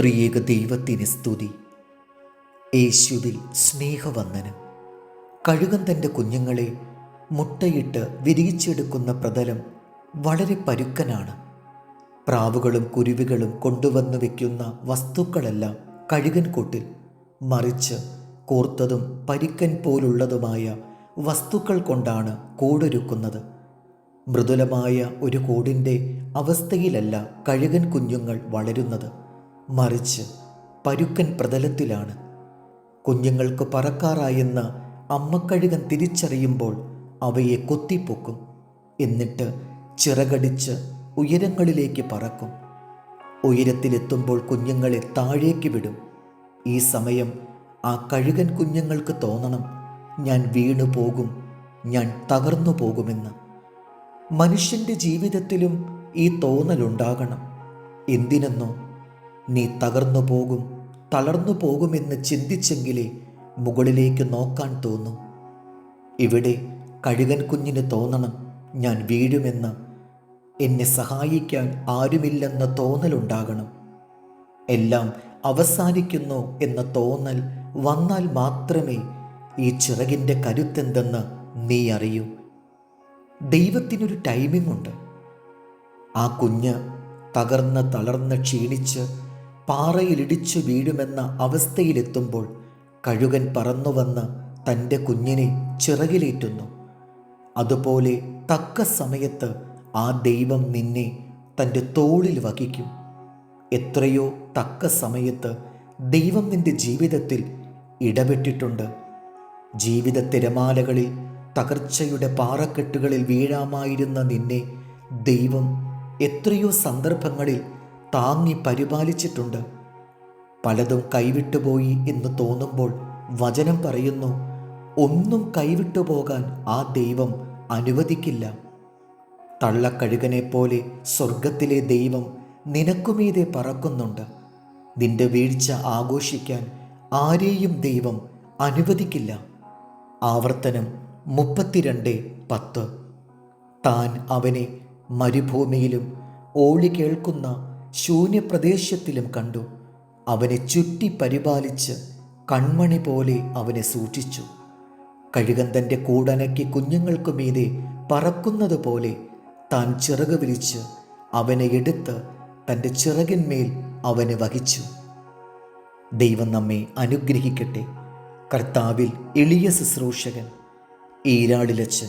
ത്രിയേക ദൈവത്തിന് സ്തുതി. യേശുവിൽ സ്നേഹവന്ദനം. കഴുകൻ തന്റെ കുഞ്ഞുങ്ങളെ മുട്ടയിട്ട് വിരിയിച്ചെടുക്കുന്ന പ്രതലം വളരെ പരുക്കനാണ്. പ്രാവുകളും കുരുവികളും കൊണ്ടുവന്നു വയ്ക്കുന്ന വസ്തുക്കളെല്ലാം കഴുകൻ കൂട്ടിൽ മറിച്ച് കോർത്തതും പരിക്കൻ പോലുള്ളതുമായ വസ്തുക്കൾ കൊണ്ടാണ് കൂടൊരുക്കുന്നത്. മൃദുലമായ ഒരു കൂടിന്റെ അവസ്ഥയിലല്ല കഴുകൻ കുഞ്ഞുങ്ങൾ വളരുന്നത്. മറിച്ച് പരുക്കൻ പ്രതലത്തിലാണ്. കുഞ്ഞുങ്ങൾക്ക് പറക്കാറായെന്ന അമ്മക്കഴുകൻ തിരിച്ചറിയുമ്പോൾ അവയെ കൊത്തിപ്പൊക്കും. എന്നിട്ട് ചിറകടിച്ച് ഉയരങ്ങളിലേക്ക് പറക്കും. ഉയരത്തിലെത്തുമ്പോൾ കുഞ്ഞുങ്ങളെ താഴേക്ക് വിടും. ഈ സമയം ആ കഴുകൻ കുഞ്ഞുങ്ങൾക്ക് തോന്നണം ഞാൻ വീണു പോകും ഞാൻ തകർന്നു പോകുമെന്ന്. മനുഷ്യന്റെ ജീവിതത്തിലും ഈ തോന്നലുണ്ടാകണം. എന്തിനെന്നോ നീ തകർന്നു പോകും തളർന്നു പോകുമെന്ന് ചിന്തിച്ചെങ്കിലേ മുകളിലേക്ക് നോക്കാൻ തോന്നും. ഇവിടെ കഴുകൻ കുഞ്ഞിന് തോന്നണം ഞാൻ വീഴുമെന്ന്. എന്നെ സഹായിക്കാൻ ആരുമില്ലെന്ന തോന്നലുണ്ടാകണം. എല്ലാം അവസാനിക്കുന്നു എന്ന തോന്നൽ വന്നാൽ മാത്രമേ ഈ ചിറകിന്റെ കരുത്തെന്തെന്ന് നീ അറിയൂ. ദൈവത്തിനൊരു ടൈമിംഗ് ഉണ്ട് ആ കുഞ്ഞ് തകർന്ന് തളർന്ന് ക്ഷീണിച്ച് പാറയിലിടിച്ചു വീഴുമെന്ന അവസ്ഥയിലെത്തുമ്പോൾ കഴുകൻ പറന്നുവന്ന് തന്റെ കുഞ്ഞിനെ ചിറകിലേറ്റുന്നു. അതുപോലെ തക്ക സമയത്ത് ആ ദൈവം നിന്നെ തന്റെ തോളിൽ വഹിക്കും. എത്രയോ തക്ക സമയത്ത് ദൈവം നിന്റെ ജീവിതത്തിൽ ഇടപെട്ടിട്ടുണ്ട്. ജീവിത തിരമാലകളിൽ തകർച്ചയുടെ പാറക്കെട്ടുകളിൽ വീഴാമായിരുന്ന നിന്നെ ദൈവം എത്രയോ സന്ദർഭങ്ങളിൽ താങ്ങി പരിപാലിച്ചിട്ടുണ്ട്. പലതും കൈവിട്ടുപോയി എന്ന് തോന്നുമ്പോൾ വചനം പറയുന്നു ഒന്നും കൈവിട്ടു പോകാൻ ആ ദൈവം അനുവദിക്കില്ല. തള്ളക്കഴുകനെ പോലെ സ്വർഗത്തിലെ ദൈവം നിനക്കുമീതെ പറക്കുന്നുണ്ട്. നിന്റെ വീഴ്ച ആഘോഷിക്കാൻ ആരെയും ദൈവം അനുവദിക്കില്ല. ആവർത്തനം മുപ്പത്തിരണ്ട് പത്ത്. താൻ അവനെ മരുഭൂമിയിലും ഓളി കേൾക്കുന്ന ശൂന്യപ്രദേശത്തിലും കണ്ടു. അവനെ ചുറ്റി പരിപാലിച്ച് കൺമണി പോലെ അവനെ സൂക്ഷിച്ചു. കഴുകൻ തന്റെ കൂടനയ്ക്ക് കുഞ്ഞുങ്ങൾക്കു മീതെ പറക്കുന്നത് പോലെ താൻ ചിറക് വിരിച്ച് അവനെ എടുത്ത് തന്റെ ചിറകിന്മേൽ അവനെ വഹിച്ചു. ദൈവം നമ്മെ അനുഗ്രഹിക്കട്ടെ. കർത്താവിൽ എളിയ ശുശ്രൂഷകൻ ഈരാളിലച്ചൻ